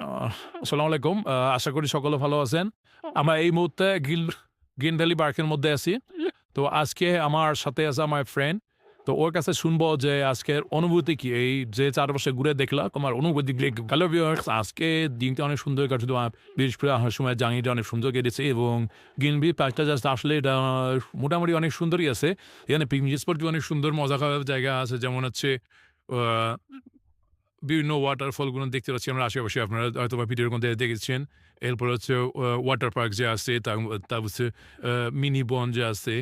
আসসালামু আলাইকুম। আশা করি সকলে ভালো আছেন। আমরা এই মুহূর্তে গিল গ্রিন ভ্যালি পার্কের মধ্যে আছি। তো আজকে আমার সাথে আছে আমার ফ্রেন্ড তো ওর কাছে শুনব যে আজকের অনুভূতি কি? এই যে চারপাশে ঘুরে দেখলাম তোমার অনুভূতি হ্যালো আজকে দিনটা অনেক সুন্দর কাটছে। তোমার বিশেষ করে আসার সময় জার্নিটা অনেক সুন্দর কেটেছে এবং গ্রিনভি পার্কটা জাস্ট আসলে এটা মোটামুটি অনেক সুন্দরই আছে। এখানে পিকনিক স্পট অনেক সুন্দর, মজা খাওয়ার জায়গা আছে। যেমন হচ্ছে বিভিন্ন ওয়াটারফলগুলো দেখতে পাচ্ছি আমরা আশেপাশে। আপনারা হয়তো বা ভিডিওর মধ্যে দেখেছেন। এরপর হচ্ছে ওয়াটার পার্ক যে আছে তার তার হচ্ছে মিনি বন যে আছে,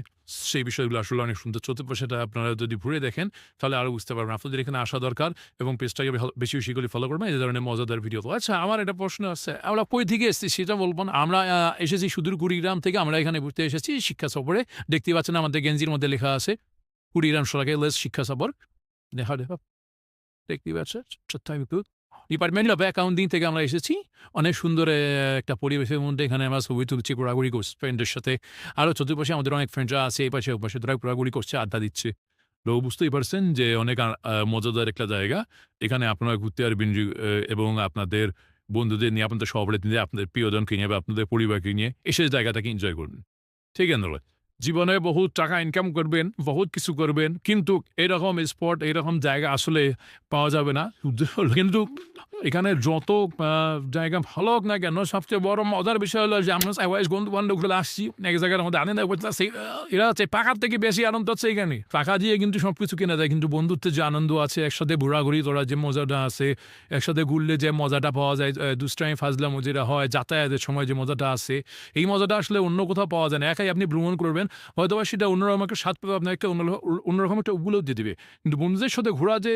সেই বিষয়গুলো আসলে অনেক সুন্দর। চতুর্পাশেটা আপনারা যদি ঘুরে দেখেন, তাহলে আরও বুঝতে পারবেন। আপনাদের এখানে আসা দরকার এবং পেজটাকে বেশি বেশি করে ফলো করবেন। এই ধরনের মজাদার ভিডিও আচ্ছা আমার একটা প্রশ্ন আছে। আমরা কই থেকে এসেছি সেটা বলব না। আমরা এসেছি সুদূর কুড়িগ্রাম থেকে। আমরা এখানে ঘুরতে এসেছি শিক্ষা সফরে। দেখতে পাচ্ছেন আমাদের গেঞ্জির মধ্যে লেখা আছে, কুড়িগ্রাম সরাকে লেস শিক্ষা সফর। দেখা দেখা। দেখতে পাচ্ছেন সত্যি ডিপার্টমেন্ট অফ অ্যাকাউন্টিং থেকে আমরা এসেছি। অনেক সুন্দর একটা পরিবেশের মধ্যে এখানে আমরা ছবি তুলছি ঘোরাঘুরি করছি ফ্রেন্ডের সাথে। আরও চতুর্পাশে আমাদের অনেক ফ্রেন্ডরা আছে এই পাশে পাশে তারা ঘোরাঘুরি করছে আড্ডা দিচ্ছে। তো বুঝতেই পারছেন যে অনেক মজাদার একটা জায়গা। এখানে আপনারা ঘুরতে পারবেন যে, এবং আপনাদের বন্ধুদের নিয়ে আপনাদের সবাই নিয়ে আপনাদের প্রিয়জনকে নিয়ে বা আপনাদের পরিবারকে নিয়ে এসে জায়গাটাকে এনজয় করবেন। ঠিক আছে ধন্যবাদ। জীবনে বহুত টাকা ইনকাম করবেন, বহুত কিছু করবেন, কিন্তু এরকম স্পট এরকম জায়গা আসলে পাওয়া যাবে না। কিন্তু এখানে যত জায়গা ভালো হোক না কেন সবচেয়ে বড় মজার বিষয় হলো যে আমরা ওয়াইস বন্ধু বান্ধবগুলো আসছি এক জায়গার মধ্যে আনন্দ সেই এরা হচ্ছে পাকার থেকে বেশি আনন্দ হচ্ছে এখানে। টাকা দিয়ে কিন্তু সব কিছু কেনা যায় কিন্তু বন্ধুত্বের যে আনন্দ আছে একসাথে ঘোরাঘুরি করার যে মজাটা আছে একসাথে ঘুরলে যে মজাটা পাওয়া যায় আহ, দুষ্টামি ফাজলাম যেটা হয় যাতায়াতের সময় যে মজাটা আছে এই মজাটা আসলে অন্য কোথাও পাওয়া যায় না। একাই আপনি ভ্রমণ করবেন হয়তো বা সেটা অন্যরকম একটা স্বাদ পাবে আপনার একটা অন্য অন্যরকম একটা উপলব্ধি দেবে। কিন্তু বন্ধুদের সাথে ঘোরা যে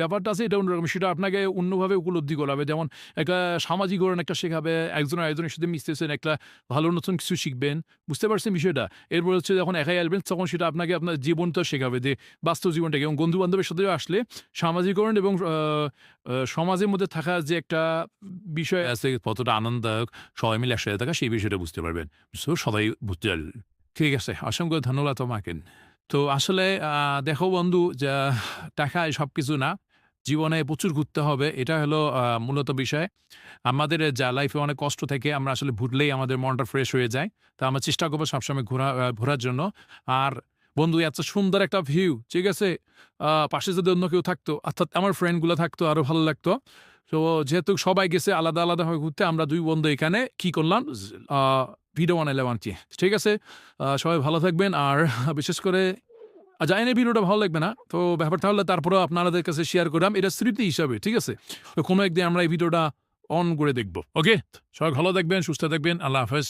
ব্যাপারটা আছে এটা অন্যরকম। সেটা আপনাকে অন্যভাবে উপলব্ধি করাবে। যেমন একটা সামাজিক গড়ন একটা শেখাবে, একজন আরেকজনের সাথে মিশতেছেন, একটা ভালো নতুন কিছু শিখবেন। বুঝতে পারছেন বিষয়টা? এরপর হচ্ছে যখন একাই আসবেন, তখন সেটা আপনাকে আপনার জীবনটা শেখাবে যে বাস্তব জীবনটাকে। এবং বন্ধু বান্ধবের সাথে আসলে সামাজিকরণ এবং সমাজের মধ্যে থাকা যে একটা বিষয় আছে, কতটা আনন্দদায়ক, সবাই মিলে একসাথে থাকা, সেই বিষয়টা বুঝতে পারবেন। সো সবাই বুঝতে পারবেন ঠিক আছে, অসংখ্য ধন্যবাদ তোমাকে। তো আসলে দেখো বন্ধু, যা টাকায় সব কিছু না জীবনে প্রচুর ঘুরতে হবে, এটা হলো মূলত বিষয়। আমাদের যা লাইফে অনেক কষ্ট থেকে আমরা আসলে ঘুরলেই আমাদের মনটা ফ্রেশ হয়ে যায়। তা আমরা চেষ্টা করব সবসময় ঘোরা ঘোরার জন্য। আর বন্ধু, এত সুন্দর একটা ভিউ ঠিক আছে? পাশে যদি অন্য কেউ থাকতো, অর্থাৎ আমার ফ্রেন্ডগুলো থাকতো আরও ভালো লাগতো। তো যেহেতু সবাই গেছে আলাদা আলাদা হয়ে ঘুরতে, আমরা দুই বন্ধু এখানে কি করলাম? ভিডিও বানাইলাম আর ঠিক আছে? সবাই ভালো থাকবেন। আর বিশেষ করে আর জানি না ভিডিওটা ভালো লাগবে না। তো ব্যাপারটা হলে তারপরেও আপনাদের কাছে শেয়ার করলাম। এটা স্মৃতি হিসাবে, ঠিক আছে? তো কোনো একদিন আমরা এই ভিডিওটা অন করে দেখব ওকে সবাই ভালো দেখবেন সুস্থ থাকবেন, আল্লাহ হাফেজ।